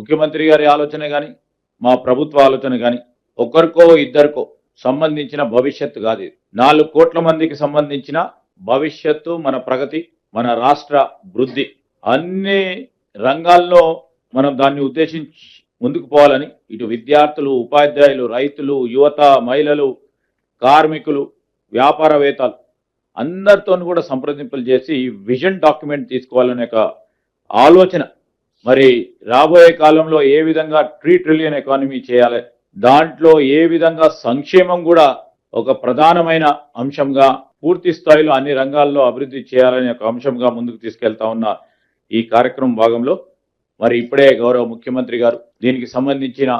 ముఖ్యమంత్రి గారి ఆలోచన కానీ మా ప్రభుత్వ ఆలోచన కానీ ఒకరికో ఇద్దరికో సంబంధించిన భవిష్యత్తు కాదు ఇది. నాలుగు కోట్ల మందికి సంబంధించిన భవిష్యత్తు మన ప్రగతి మన రాష్ట్ర వృద్ధి అన్ని రంగాల్లో మనం దాన్ని ఉద్దేశించి ముందుకు పోవాలని ఇటు విద్యార్థులు ఉపాధ్యాయులు రైతులు యువత మహిళలు కార్మికులు వ్యాపారవేత్తలు అందరితో కూడా సంప్రదింపులు చేసి ఈ విజన్ డాక్యుమెంట్ తీసుకోవాలనే ఒక ఆలోచన మరి రాబోయే కాలంలో ఏ విధంగా ట్రీ ట్రిలియన్ ఎకానమీ చేయాలి? దాంట్లో ఏ విధంగా సంక్షేమం కూడా ఒక ప్రధానమైన అంశంగా పూర్తి స్థాయిలో అన్ని రంగాల్లో అభివృద్ధి చేయాలనే ఒక అంశంగా ముందుకు తీసుకెళ్తా ఉన్న ఈ కార్యక్రమం భాగంలో మరి ఇప్పుడే గౌరవ ముఖ్యమంత్రి గారు దీనికి సంబంధించిన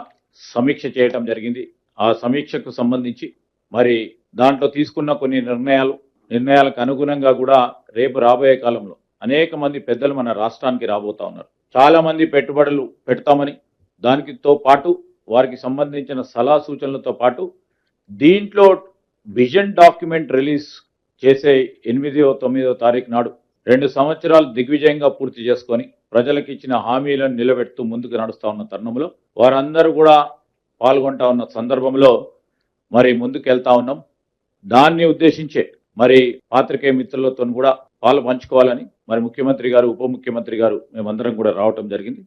సమీక్ష చేయటం జరిగింది. ఆ సమీక్షకు సంబంధించి మరి దాంట్లో తీసుకున్న కొన్ని నిర్ణయాలు నిర్ణయాలకు అనుగుణంగా కూడా రేపు రాబోయే కాలంలో అనేక మంది పెద్దలు మన రాష్ట్రానికి రాబోతా ఉన్నారు. చాలామంది పెట్టుబడులు పెడతామని దానితో పాటు వారికి సంబంధించిన సలహా సూచనలతో పాటు దీంట్లో విజన్ డాక్యుమెంట్ రిలీజ్ చేసే ఎనిమిదో తొమ్మిదో తారీఖు నాడు రెండు సంవత్సరాలు దిగ్విజయంగా పూర్తి చేసుకొని ప్రజలకు ఇచ్చిన హామీలను నిలబెడుతూ ముందుకు నడుస్తూ ఉన్న తరుణంలో వారందరూ కూడా పాల్గొంటా ఉన్న సందర్భంలో మరి ముందుకు వెళ్తా ఉన్నాం. దాన్ని ఉద్దేశించే మరి పాత్రికేయ మిత్రులతో కూడా పాలు పంచుకోవాలని మరి ముఖ్యమంత్రి గారు ఉప ముఖ్యమంత్రి గారు మేమందరం కూడా రావటం జరిగింది.